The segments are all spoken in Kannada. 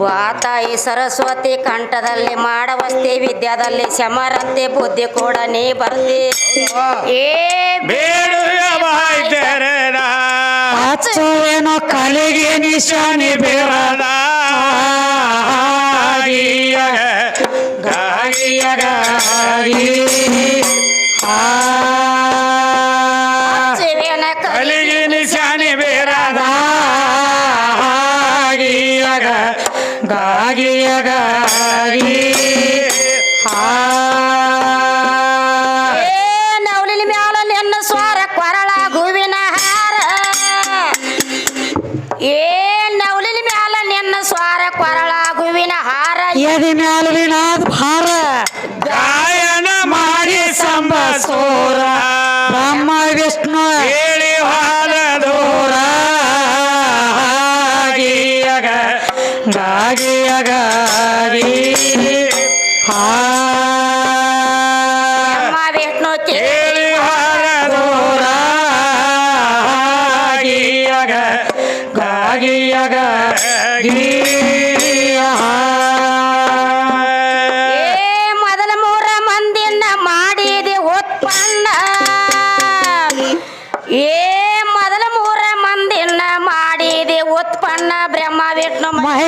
ಬಾತಾಯಿ ಸರಸ್ವತಿ ಕಂಠದಲ್ಲಿ ಮಾಡವಸ್ತಿ ವಿದ್ಯಾದಲ್ಲಿ ಶಮರಂತೆ ಬುದ್ಧಿ ಕೂಡ ನೀ ಬರ್ತಿ. ಏ ಬೇಡುವ ಬಾಯ್ ತೆರೆದ ಹಚ್ಚುವೇನೋ ಕಲಿಗೆ ನಿಶಾನಿ ಬೇಡ.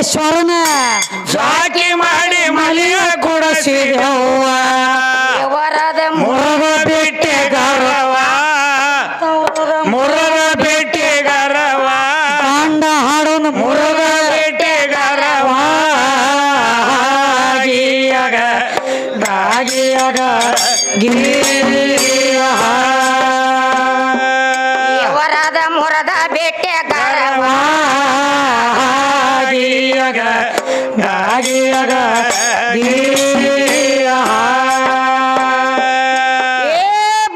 ಮಹೇಶ್ವರನ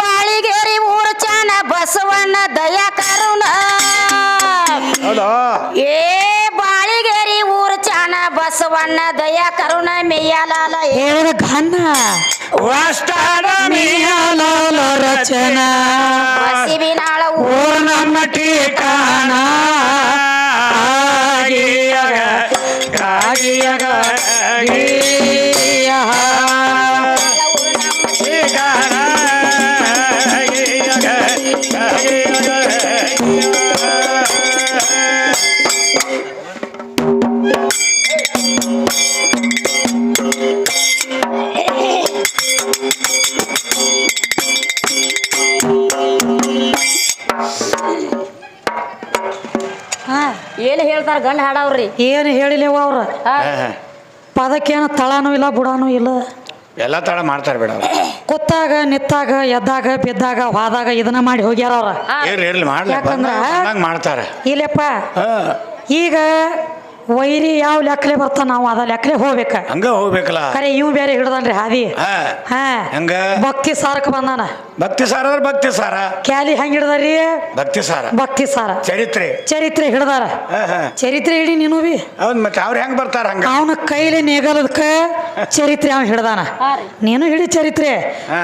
ಬಾಳಿಗೇರಿ ಊರ ಚನ ಬಸವಣ್ಣ ದಯಾ ಕರುಣ. ಏ ಬಾಳಿಗೇರಿ ಊರ ಚನ ಬಸವಣ್ಣ ದಯಾ ಕರುಣ ಮೇಯಲಾಲ. ಹೇಳಿದ ಘನ. ವಸ್ತಾನ ಮಿಯಾಲಾಲ ರಚನ. ಶಿವಿನಾಳ ಊರ. ನಮ್ಮ ಠಿಕಾಣ ಹಾಡವ್ರಿ ಏನು ಹೇಳಿಲ್ಲೇವ ಅವ್ರ. ಪದಕ್ಕೇನು ತಳನೂ ಇಲ್ಲ ಬುಡಾನು ಇಲ್ಲ? ಎಲ್ಲ ತಳ ಮಾಡ್ತಾರೆ ಬೇಡ ಕೊತ್ತಾಗ ಕೂತಾಗ ನಿತ್ತಾಗ ಎದ್ದಾಗ ಬಿದ್ದಾಗ ಹೋದಾಗ ಇದನ್ನ ಮಾಡಿ ಹೋಗ್ಯಾರ ಅವ್ರ. ಏನ್ ಇರ್ಲಿ ಇರ್ಲಿ ಮಾಡ್ಲಿ ಯಾಕಂದ್ರ- ಬಂದಂಗ ಮಾಡ್ತಾರೆ. ಇಲ್ಲಪ್ಪ ಈಗ ವೈರಿ ಯಾವ ಲೆಕ್ಕಲೆ ಬರ್ತಾನ ನಾವು ಅದ ಲೆಕ್ಕಲೆ ಹೋಗ್ಬೇಕ. ಹಂಗ ಹೋಗ್ಬೇಕಲ್ಲ? ಕರೆ ಇವ್ ಬೇರೆ ಹಿಡ್ದನ್ರಿ ಹಾದಿ. ಹಾ. ಹಾ. ಹಂಗ? ಭಕ್ತಿ ಸಾರಕ್ ಬಂದಾನ. ಭಕ್ತಿ ಸಾರ ಅಂದ್ರೆ ಭಕ್ತಿ ಸಾರ. ಕ್ಯಾಲಿ ಹೆಂಗ್ ಹಿಡ್ದಾರಿ? ಭಕ್ತಿ ಸಾರ. ಭಕ್ತಿ ಸಾರ. ಚರಿತ್ರೆ. ಚರಿತ್ರೆ ಹಿಡ್ದಾರ. ಚರಿತ್ರೆ ಹಿಡಿ ನೀನು ಬಿ ಹೌದ್ ಮತ್ತೆ ಅವ್ರು ಹೆಂಗ್ ಬರ್ತಾರ ಹಂಗ? ಅವನ ಕೈಲಿ ನೇಗಲದಕ್ಕ ಚರಿತ್ರೆ ಅವ ಹಿಡ್ದಾನ. ನೀನು ಹಿಡಿ ಚರಿತ್ರೆ.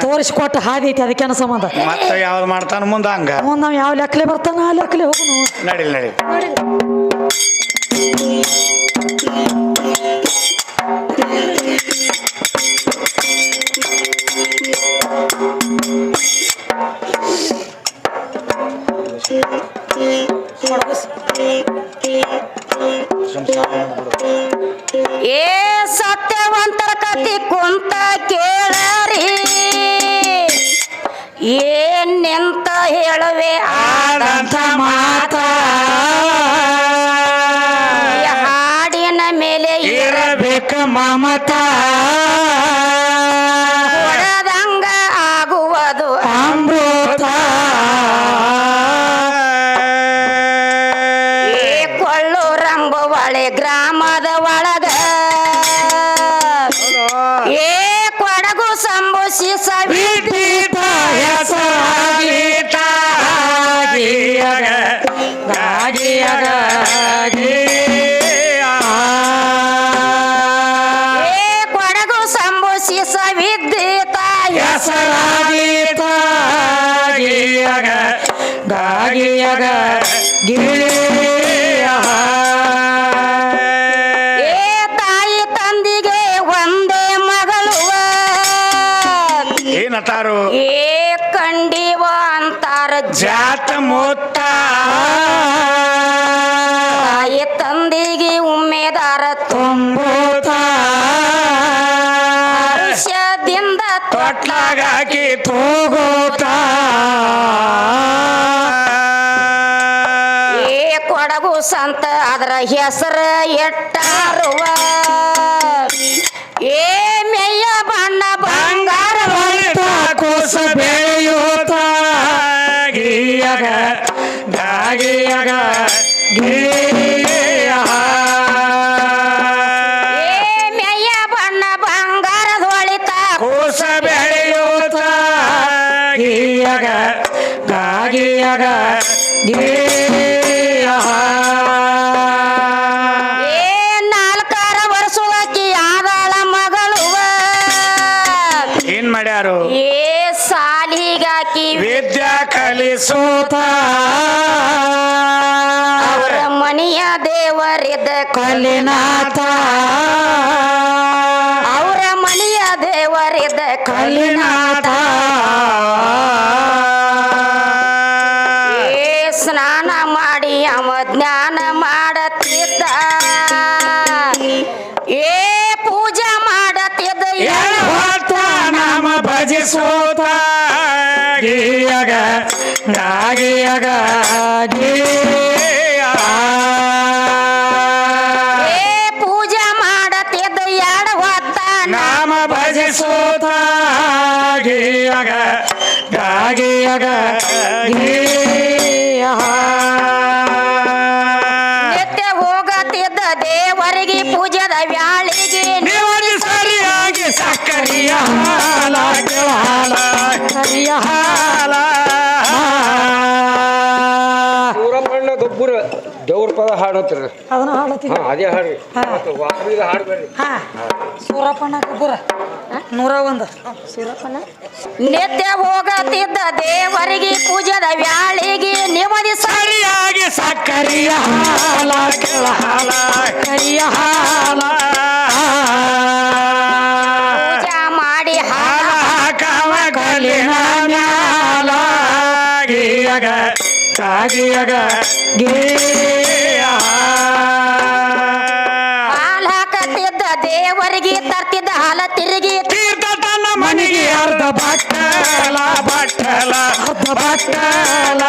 ತೋರಿಸ್ಕೊಟ್ಟ ಹಾದಿ ಐತಿ ಅದಕ್ಕೇನ ಸಂಬಂಧ. ಮತ್ತೆ ಯಾವ್ದು ಮಾಡ್ತಾನ ಮುಂದ ಹಂಗ? ಮುಂದ್ ನಾವ್ ಯಾವ ಲೆಕ್ಕಲೆ ಬರ್ತಾನ? ಆ ಲೆಕ್ಕಲೆ ಹೋಗುನು. ನಡಿಲ್ ನಡಿ ಏ ಸತ್ಯವಂತರ ಕತಿ ಕುಂತ ಕೇಳರಿ. ಏನೆಂತ ಹೇಳುವೆ ಆಡಂತ ಮಾತ মমতা ಹೆಸರ ಎಟ್ಟಾರುವ ಏ ಮೇಯ ಬಣ್ಣ ಬಂಗಾರ ಕೂಸ ಬೆಳೆಯೂತ ಗೀಯಗ ಗಾಗಿಯಗ ಮೆಯ್ಯ ಬಣ್ಣ ಬಂಗಾರದ ಹೊಳಿತ ಕೂಸ ಬೆಳೆಯೂತ ಗೀಯಗ ಗಾಗಿಯಗ ಗೀಯ ಏನ್ ಮಾಡ್ಯಾರು ಏ ಸಾಲಿಗಾಕಿ ವಿದ್ಯಾ ಕಲಿಸೋತ. ಅವರ ಮನೆಯ ದೇವರಿದ ಕಲಿನಾಥ. ಅವರ ಮನೆಯ ದೇವರಿದ ಕಲಿನಾಥ. ಗಾಗಿಯಗ ಹಾಡತ್ರಿ? ಅದನ್ನ ಹಾಡತ್ತೀವಿ ಹಾ ಅದೇ ಹಾಡ್ರಿ. ಹಾ. ಮತ್ತೆ ಹಾಡ್ಬೇಡ್ರಿ ಹಾ. ಸೂರಪ್ಪನ ಗೊಬ್ಬರ ನೂರ ಒಂದು. ಸೂರಪ್ಪನ? ನಿತ್ಯ ಹೋಗತ್ತಿದ್ದ ದೇವರಿಗೆ ಪೂಜದ ವ್ಯಾಳಿಗೆ ನಿಮ್ಮದಿ ಸರಿ ಸರಿಯಾಗಿ ಸಕ್ಕರಿಯ ಹಾಲ ಕೆಳಹಾಲ ಕರಿಯ ಹಾಲ. ಪೂಜಾ ಮಾಡಿ ಹಾಲ ಹಾಲ ಮ್ಯಾಲ ಗೀಯಗ ಹಾಕತ್ತಿದ್ದ ದೇವರಿಗೆ ತರ್ತಿದ್ದ ಹಾಲ ತಿರುಗಿ. ತೀರ್ಥ ತನ್ನ ಮನೆಗೆ ಅರ್ಧ ಬಟ್ಟಲ ಬಟ್ಟಲ ಅರ್ಧ ಬಟ್ಟಲ.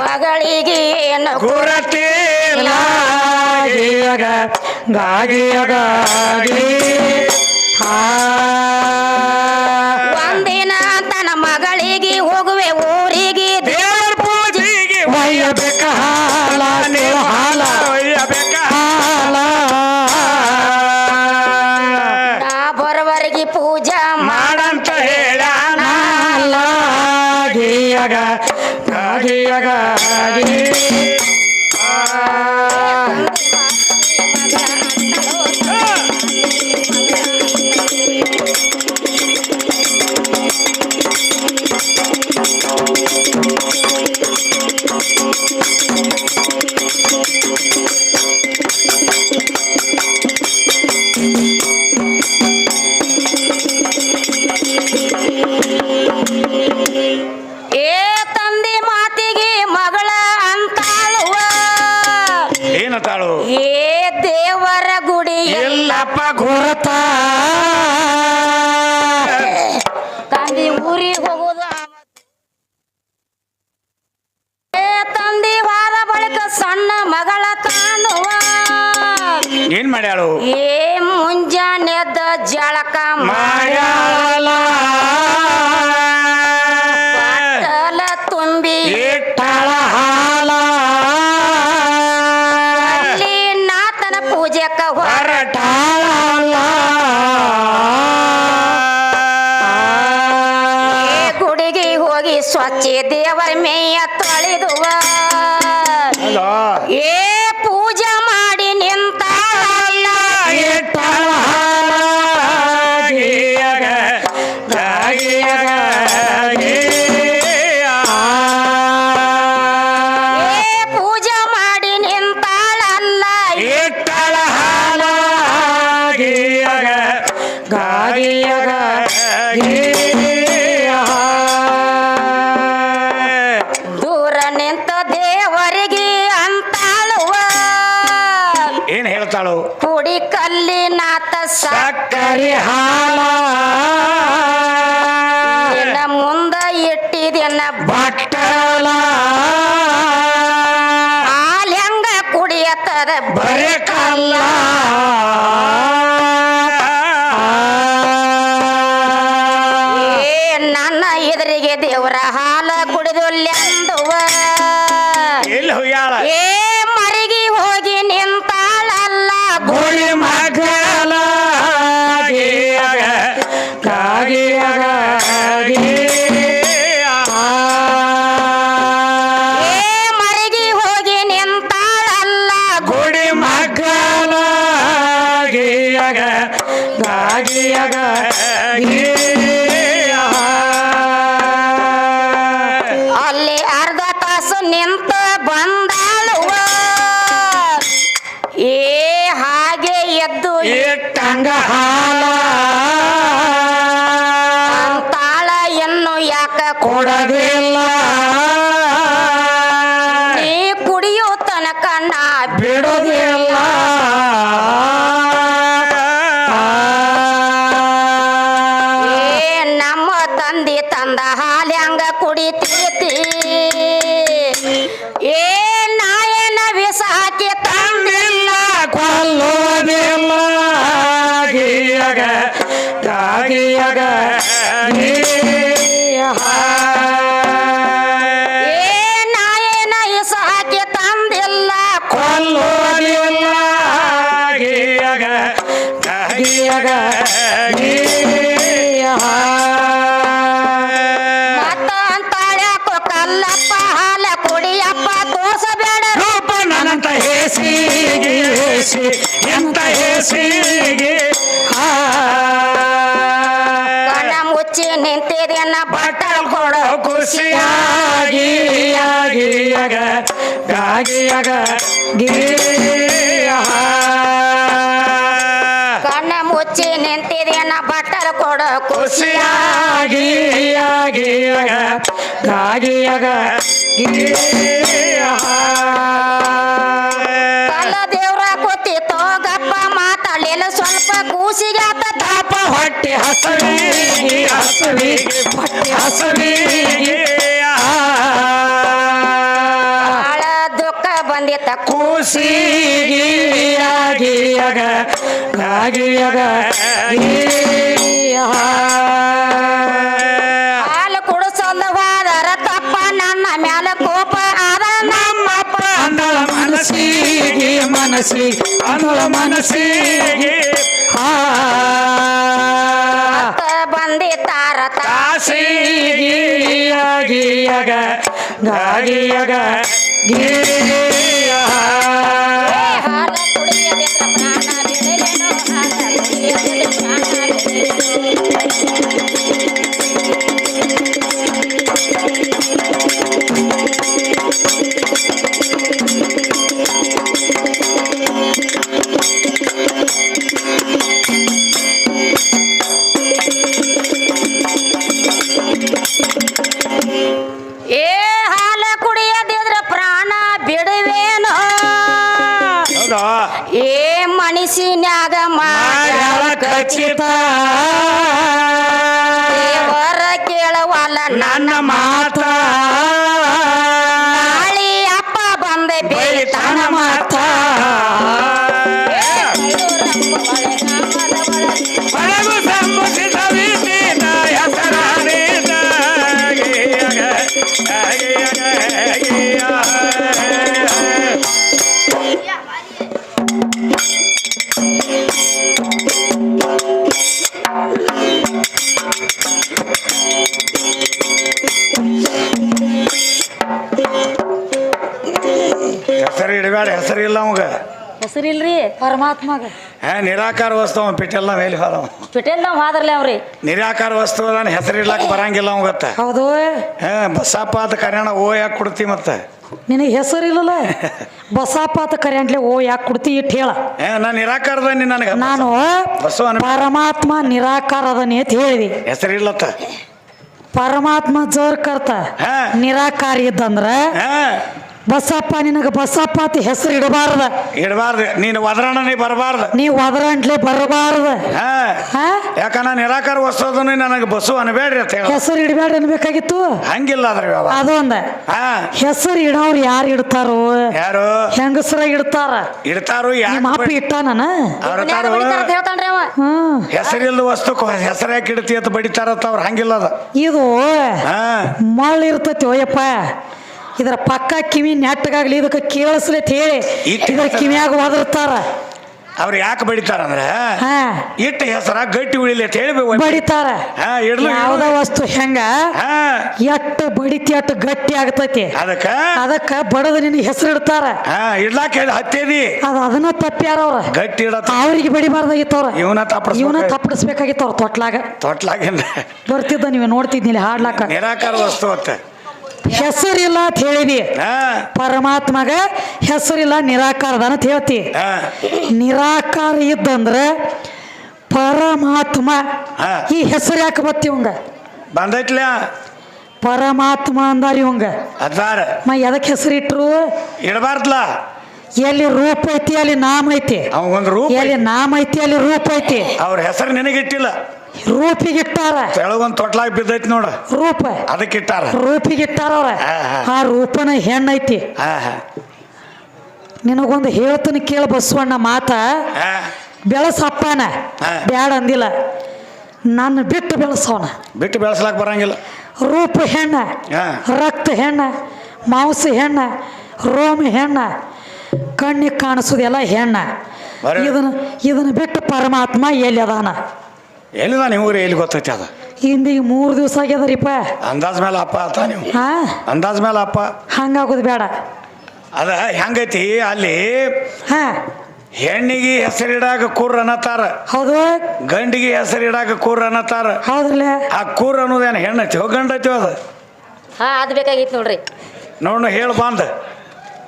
ಮಗಳಿಗೆ ಏನು ಗುರತಿಲ್ಲ ಗೀಯಗ ಗಾಗಿಯಗ ಗಾಗಿ. ಹಾ. ಒಂದಿನ ತನ್ನ ಮಗಳಿಗೆ ಹೋಗುವೆ ಊರಿಗೆ. ಹೋಗಿ ಸ್ವಚ್ಛ ದೇವರ ಕೊಡದಿಲ್ಲ ನೀ ಕುಡಿಯೋ ತನಕ ನಾ ಬಿಡೋದಿಲ್ಲ ಏ ನಮ್ಮ ತಂದೆ ತಂದ ಹಾಲ್ಯಾಂಗ ಕುಡಿತೀತಿ? ಏ ನಾಯನ ವಿಷ ಹಾಕಿ ತಂದಿಲ್ಲ. ಕೊಲ್ಲೋದಿಲ್ಲ ಗಿಯಗ ಗಾಗಿಯಗ. ಎಂತ ಹೇಸಿಗೆ ಆ ಕಣ್ಣ ಮುಚ್ಚಿ ನಿಂತಿದೇನ ಬಟ್ಟಲ್ ಕೊಡು ಗಾಗಿಯಗ ಗಿರಿಯ ಕೊಡು ಖುಷಿಯಾಗಿ ಆಗಿಯಾಗ ಗಾಗಿಯಗ ಕಲ್ಲ ದೇವ್ರ ಕೂತಿತ್ತೋ ಗಪ್ಪ ಮಾತಾಡಲಿಲ್ಲ. ಸ್ವಲ್ಪ ಕೂಸಿಗೆ ತಾಪ ಹೊಟ್ಟೆ ಹಸವಿಗೆ ಹಸವಿಗೆ ಹೊಟ್ಟೆ ಹಸವಿಗೆ. ಬಹಳ ದುಃಖ ಬಂದಿತ್ತ. ಕೂಸಿಗೆ ಆಗಿಯಗ ಗಾಗಿಯಗ ಹಾಲು ಕುಡಿಸೊಂದ ಹೋದರ ತಪ್ಪ ನನ್ನ ಮ್ಯಾಲ ಕೋಪ ಆದ ನಮ್ಮಪ್ಪ. ಅಂದಳ ಮನಸ್ಸಿಗೆ ಮನಸ್ಸಿಗೆ ಅಂದಳ ಮನಸ್ಸಿಗೆ ಬಂದಿತ್ತಾರ ತಾ ಕಾಸಿಗೆ ಆಗಿಯಗ ಗಾಗಿಯಗ ಗಿರಿಯ ಹೆಸರು ಹೆಸರಿಲ್ಲ ಹೆಸರು ಇಲ್ಲ ಅವಂಗ. ಹೆಸರಿಲ್ರಿ? ಪರಮಾತ್ಮಗ. ಹಾ ನಿರಾಕಾರ ವಸ್ತು ಅವ ಪಿಟ್ಟೆಲ್ಲ ಮೇಲೆ ಹೋದವ ಪಿಟೇಲ್ ನಾವು ಹಾದ್ರಲ್ಲ ಅವ್ರಿ. ನಿರಾಕಾರ ವಸ್ತು ಅದಾನ ಹೆಸರಿಲ್ಲಕ್ ಬರಂಗಿಲ್ಲ ಅವಂಗತ್ತ ಹೌದು ಹಾ ಬಸಪ್ಪ ಅಂತ ಕರ್ಯಾಣ ಓ ಯಾಕೆ ಕೊಡ್ತಿ ಮತ್ತ? ನಿನಗೆ ಹೆಸರಿಲ್ಲಲ್ಲ ಬಸಪ್ಪ ಅಂತ ಓ ಯಾಕೆ ಕೊಡ್ತಿ ಇಟ್ಟು ಹೇಳ. ಏ ನಾ ನಿರಾಕಾರದ ನನಗೆ. ನಾನು ಬಸವನ ಪರಮಾತ್ಮ ನಿರಾಕಾರ ಅದನ್ನೇ ಅಂತ ಹೇಳಿದಿ. ಹೆಸರಿಲ್ಲತ್ತ ಪರಮಾತ್ಮ ಜೋರ್ ಕರ್ತ. ಹಾ. ನಿರಾಕಾರ ಇದ್ದಂದ್ರ ಹಾ. ಬಸಪ್ಪ ನಿನಗೆ ಬಸಪ್ಪ ಅಂತ ಹೆಸರು ಇಡಬಾರ್ದ. ಇಡಬಾರ್ದು. ನೀನು ಒದರಣನೆ ಬರಬಾರ್ದು. ನೀವು ಒದರಂಟ್ಲೆ ಬರಬಾರ್ದ. ಹಾ. ಹಾ? ಯಾಕ ನಾ ನಿರಾಕಾರ ವಸ್ತುದನ್ನು ನನಗೆ ಬಸ್ಸು ಅನ್ಬೇಡ್ರಿ ಅಂತ ಹೇಳ. ಹೆಸರು ಇಡಬೇಡ ಅನ್ಬೇಕಾಗಿತ್ತು? ಹಂಗಿಲ್ಲ ಅದ್ರ ವ್ಯವಹಾರ ಅದೊಂದ. ಹಾ. ಹೆಸರು ಇಡೋರು ಯಾರು ಇಡ್ತಾರೋ? ಯಾರು? ಹೆಂಗಸರ ಇಡ್ತಾರ? ಇಡ್ತಾರು ನಿಮ್ಮ ಅಪ್ಪ ಯಾಕೆ ಅಂತ ಹೇಳ್ತಾನ್ರಿ ಅವ. ಹ್ಮ್ ಹೆಸರಿಲ್ದ ವಸ್ತು ಹೆಸರು ಯಾಕೆ ಇಡ್ತಿ ಅಂತ ಬಡಿತಾರತ್ತ ಅವ್ರು ಹಂಗಿಲ್ಲ ಅದ. ಇದು ಹಾ. ಮಳ್ಳ ಇರ್ತೈತಿ ಓಯಪ್ಪ. ಇದರ ಪಕ್ಕ ಕಿವಿ ನೆಟ್ಟಗಾಗ್ಲಿ ಇದಕ್ಕೆ ಕೇಳಿಸ್ಲೆ ಹೇಳಿ. ಇದರ ಕಿವಿ ಕಿವಿಯಾಗ ಒದರ್ತಾರ. ಅವ್ರು ಯಾಕೆ ಬಡಿತಾರ ಅಂದ್ರೆ ಹಾ. ಇಟ್ಟ ಹೆಸರ ಗಟ್ಟಿ ಉಳಿಲಿ ಅಂತ ಹೇಳಿ ಬ- ಬಡಿತಾರ. ಹಾ ಇಡ್ಲು ಯಾವ್ದ ವಸ್ತು ಹೆಂಗ? ಹಾ. ಎಟ್ಟು ಬಡಿತಿ ಅಟ್ಟು ಗಟ್ಟಿ ಆಗ್ತೈತಿ. ಅದಕ್ಕ? ಅದಕ್ಕ ಬಡದ ನಿನಗೆ ಹೆಸರು ಇಡ್ತಾರ. ಹಾ ಇಡ್ಲಾಕ ಹೇಳಿ ಹತ್ತೇದಿ. ಅದ ಅದನ್ನ ತಪ್ಪ್ಯಾರ ಅವ್ರ. ಗಟ್ಟಿ ಇಡತ್ತ. ಅವ್ರಿಗೆ ಬಡಿಬಾರ್ದಾಗಿತ್ತವ್ರ ಇವನ ಇವನ ತಪ್ಪಿಸ್ಬೇಕು ತಪ್ಪಡಿಸ್ಬೇಕಾಗಿತ್ತವ್ರ ತೊಟ್ಲಾಗ. ತೊಟ್ಲಾಗಿಂದ ಬರ್ತಿದ್ದ ನೀವು ನೋಡ್ತಿದ್ನಿಲ್ಲ ಹಾಡ್ಲಾಕ. ನಿರಾಕಾರ ವಸ್ತು ಅತ್ತ. ಹೆಸರಿಲ್ಲ ಅಂತ ಹೇಳಿದಿ. ಪರಮಾತ್ಮಗ ಹೆಸರಿಲ್ಲ ನಿರಾಕಾರದ ಅಂತ ಹೇಳ್ತಿ. ನಿರಾಕಾರ ಇದ್ದಂದ್ರೆ ಪರಮಾತ್ಮ ಈ ಹೆಸರು ಯಾಕೆ ಬತ್ತಿ ಇವಂಗ? ಬಂದೈತ್ಲ. ಪರಮಾತ್ಮ ಅಂದಾರ ಇವಂಗ. ಅದಾರ. ಮ ಎದಕ್ಕೆ ಹೆಸರಿಟ್ರು ಇಡಬಾರ್ದಲ್ಲ ಎಲ್ಲಿ ರೂಪ ಐತಿ ಅಲ್ಲಿ ನಾಮ ಐತಿ. ರೂಪ ಎಲ್ಲಿ ನಾಮ ಐತಿ ಅಲ್ಲಿ ರೂಪ ಐತಿ. ಅವ್ರ ಹೆಸರು ನಿನಗಿಟ್ಟಿಲ್ಲ. ರೂಪಿಗಿಟ್ಟಾರ. ತೆಳಗೊಂದು ತೊಟ್ಲಾಗ ಬಿದ್ದೈತಿ ನೋಡ. ರೂಪ. ಅದಕ್ಕೆ ಇಟ್ಟಾರ ರೂಪಿಗಿಟ್ಟಾರ ಅವ್ರ. ಆ ರೂಪನ ಹೆಣ್ಣೈತಿ. ನಿನಗೊಂದು ಹೇಳ್ತನ ಕೇಳ ಬಸವಣ್ಣ ಮಾತ. ಬೆಳಸಪ್ಪನ. ಬ್ಯಾಡ ಅಂದಿಲ್ಲ. ನನ್ನ ಬಿಟ್ಟು ಬೆಳೆಸೋಣ. ಬಿಟ್ಟು ಬೆಳೆಸ್ಲಾಕ ಬರಂಗಿಲ್ಲ. ರೂಪ ಹೆಣ್ಣ. ರಕ್ತ ಹೆಣ್ಣ. ಮಾಂಸ ಹೆಣ್ಣ. ರೋಮ ಹೆಣ್ಣ. ಕಣ್ಣಿಗೆ ಕಾಣಿಸೋದೆಲ್ಲ ಹೆಣ್ಣ. ಇದನ್ನ ಇದನ್ನ ಬಿಟ್ಟು ಪರಮಾತ್ಮ ಎಲ್ಲಿ ಅದಾನ? ಎಲ್ಲಿದ ನೀವು ಎಲ್ಲಿ ಗೊತ್ತೈತಿ ಅದ? ಹಿಂದಿಗೆ ಮೂರು ದಿವಸ ಆಗ್ಯದರಿಪ್ಪ ಅಂದಾಜ್ ಮೇಲೆ ಅಪ್ಪ ಆತ ನೀವು? ಹಾ? ಅಂದಾಜ್ ಮೇಲೆ ಅಪ್ಪ? ಹಂಗಾಗೋದು ಬೇಡ. ಅದ ಹೆಂಗೈತಿ ಅಲ್ಲಿ ಹಾ. ಹೆಣ್ಣಿಗೆ ಹೆಸರಿಡಾಕ ಕೂರ್ ಅನ್ನತಾರ. ಹೌದು. ಗಂಡಿಗೆ ಹೆಸರಿಡಾಕ ಕೂರ್ ಅನ್ನತಾರ. ಹೌದ್ರಲ್ಲ? ಆ ಕೂರ್ ಅನ್ನೋದೇನು ಹೆಣ್ಣೈತಿ ಗಂಡೈತಿ ಅದು? ಹಾ ಅದ್ ಬೇಕಾಗಿತ್ತು ನೋಡ್ರಿ. ನೋಡ್ ಹೇಳ ಬಂದ.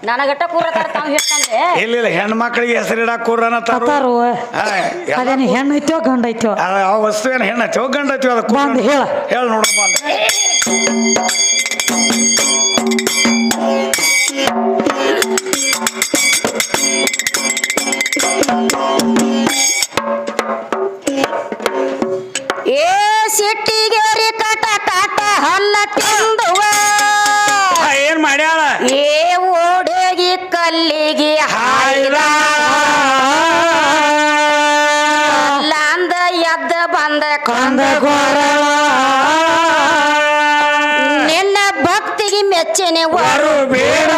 ನನಗಟ್ಟ ಕೂರತಾರ ತಾವ್ ಹೇಳ್ತಾನ್ರಿ ಇಲ್ಲ ಇಲ್ಲ ಹೆಣ್ಣು ಮಕ್ಕಳಿಗೆ ಹೆಸರಿಡಾಕ ಕೂರ್ ಅನ್ನತಾರ ಅತ್ತಾರು ಅದೇನು ಹೆಣ್ಣೈತೋ ಗಂಡ ಐತೋ? ಆ ವಸ್ತು ಏನು ಹೆಣ್ಣೈತಿ ಗಂಡ ಐತಿ ಅದಕ್ಕೆ ಬಂದು ಹೇಳ. ಹೇಳ ನೋಡು ಬಂದ ಏ ಸಿಟ್ಟಿಗೇರಿ ಕಟ ಕಾಟ ಹಲ್ಲ ತಿಂದುವ. ಏನ್ ಮಾಡ್ಯಾಳ? ಏ ಓಡೇಗಿ ಕಲ್ಲಿಗೆ ಹಾಯ್ದ. ಅಂದ ಎದ್ದ ಬಂದ ಕಂದ ನಿನ್ನ ಭಕ್ತಿಗೆ ಮೆಚ್ಚನೆ ವರು ಬೇಡ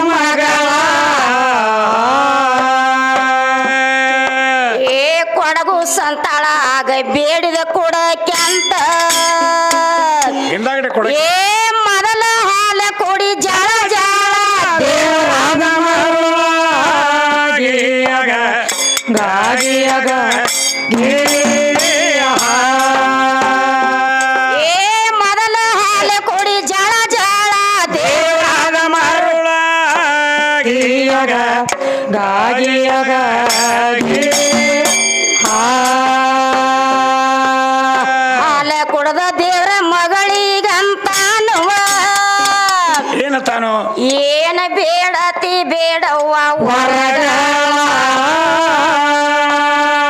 ಬೇಡತಿ ಹೊರಡ.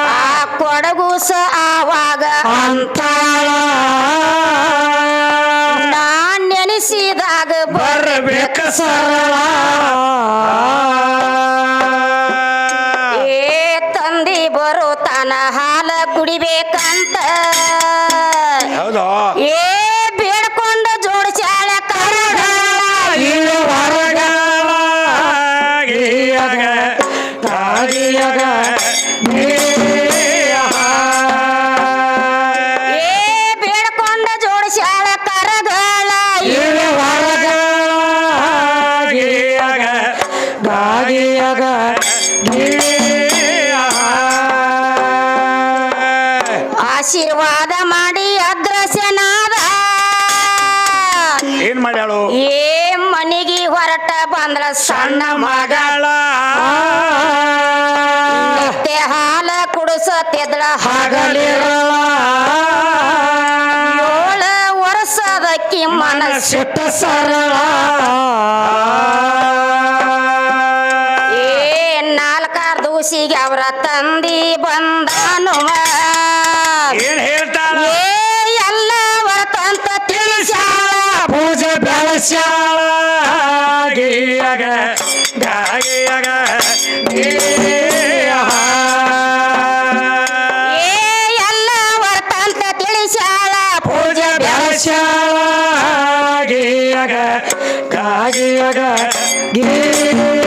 ಆ ಕೊಡಗೂಸ ಆವಾಗ ಅಂತಾಳ. ನಾನ್ ನೆನೆಸಿದಾಗ ಬರಬೇಕ ಸರಳ. ಆಶೀರ್ವಾದ ಮಾಡಿ ಅದೃಶ್ಯನಾದ ಏನ್ ಮಾಡ್ಯಾಳು? ಏ ಮನಿಗೆ ಹೊರಟ ಬಂದ್ರ ಸಣ್ಣ ಮಗ. ಮಗಳ. ಮತ್ತೆ ಹಾಲ ಕುಡಿಸತ್ತಿದ್ರ ಹಗಲಿರಳ. ಏಳ ವರ್ಷದಕ್ಕಿ ಮನಸ್ಸು ಸರಳ. ಗಿರಿ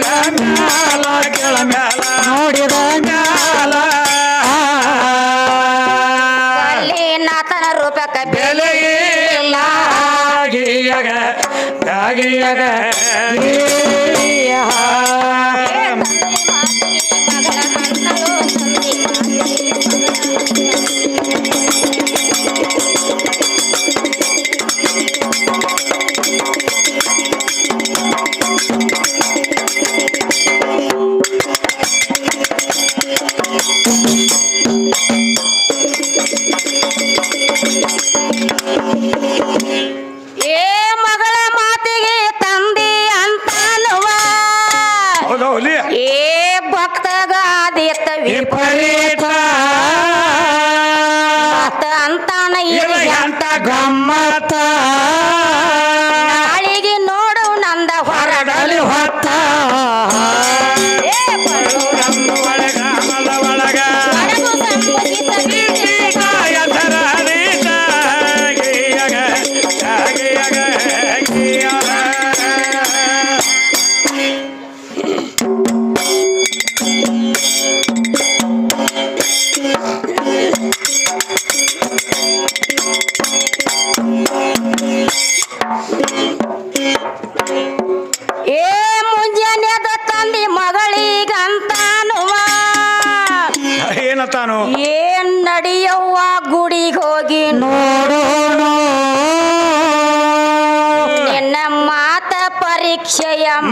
ನೋಡಿದ ಮ್ಯಾಲ ಕೆಳ ಮ್ಯಾಲ ನೋಡಿದ ಮ್ಯಾಲ. ನಾತನ ರೂಪಕ ಬೆಲೆ ಇಲ್ಲ ಗಿಯಗ ಗಾಗಿಯಗ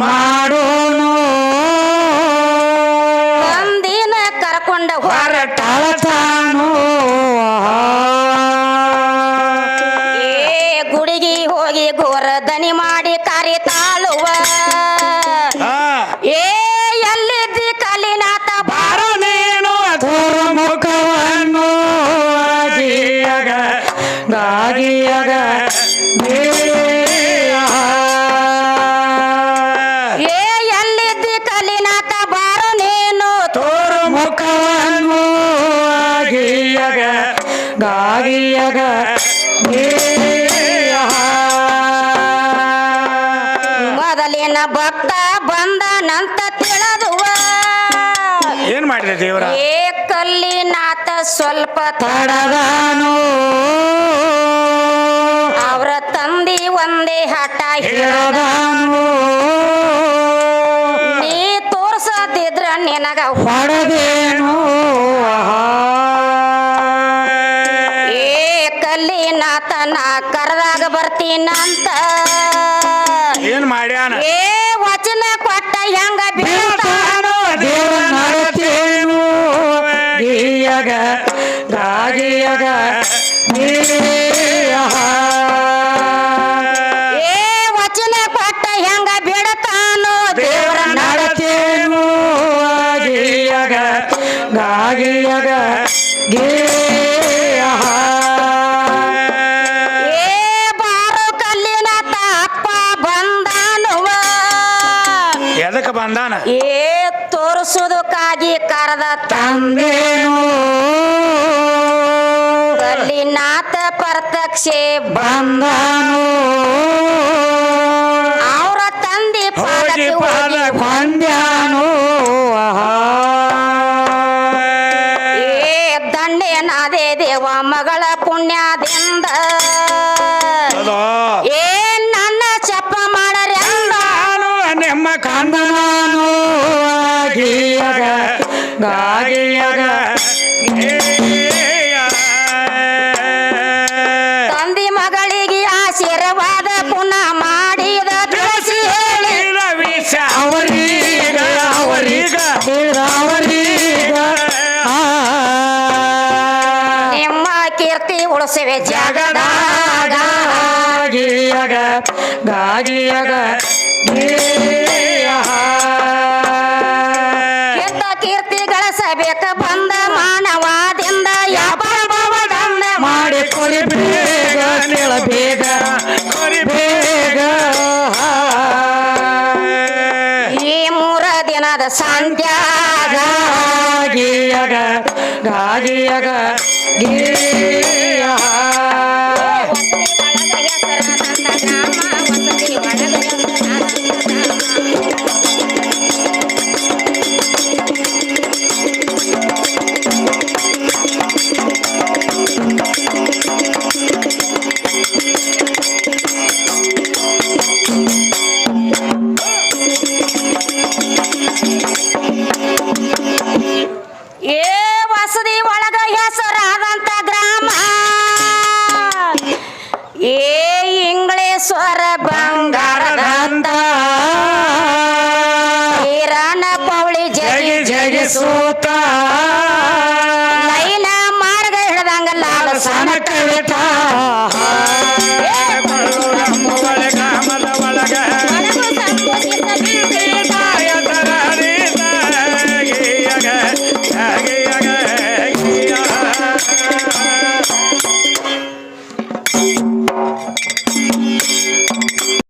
মা ಮಾಡಿದೆ ದೇವರ? ಏಕಲ್ಲಿ ಕಲ್ಲಿನಾಥ ಸ್ವಲ್ಪ ತಡದಾನು? ಅವರ ತಂದಿ ಒಂದೇ ಹಠ ಹೇಳದಾನು? ನೀ ತೋರ್ಸದಿದ್ರ ನಿನಗ ಹೊಡೆದೇನು? ಏ ಕಲ್ಲಿನಾಥ ನಾ ಕರೆದಾಗ ಬರ್ತೀನಂತ. ಏನ್ ಮಾಡ್ಯಾನ? ಏ ವಚನ ಕೊಟ್ಟ ಹೆಂಗ ಬೀಳ್ತಾನೋ? ದೇವ್ರ ರಾಗಿಯಗ ರಾಗಿಯಗ ಏ ವಚನ ಕೊಟ್ಟ ಹೆಂಗ ಬಿಡತಾನೋ ದೇವರ ನಡತೇನು ಆಗಿಯಗ ರಾಗಿಯಗ ಗೇ ಬಂದಾನ? ಏ ಉಳಿಸುವುದಕ್ಕಾಗಿ ಕರೆದ ತಂದೇನು ಕಲ್ಲಿನಾಥ ಪರತಕ್ಷೆ ಬಂದನು. ಅವರ ತಂದೆ ಪಾದಕ್ಕೆ ಆಹಾ. ಉಳಿಸುವೆ ಜಗದಾಗ ಗಾಗಿಯಗ ಗಾಗಿಯಗ ಕೆಟ್ಟ ಕೀರ್ತಿ ಗಳಿಸಬೇಕ ಬಂದ ಮಾನವಾದಿಂದ ಯಾವ ಮಾಡಿ ಕೊಡಿ ಬೇಗ ಕೇಳ ಬೇಗ ಬೇಗ. ಈ ಮೂರ ದಿನದ ಸಂತ್ಯಾಗ ಗಾಗಿಯಗ ಗಾಗಿಯಗ ಗೀಯ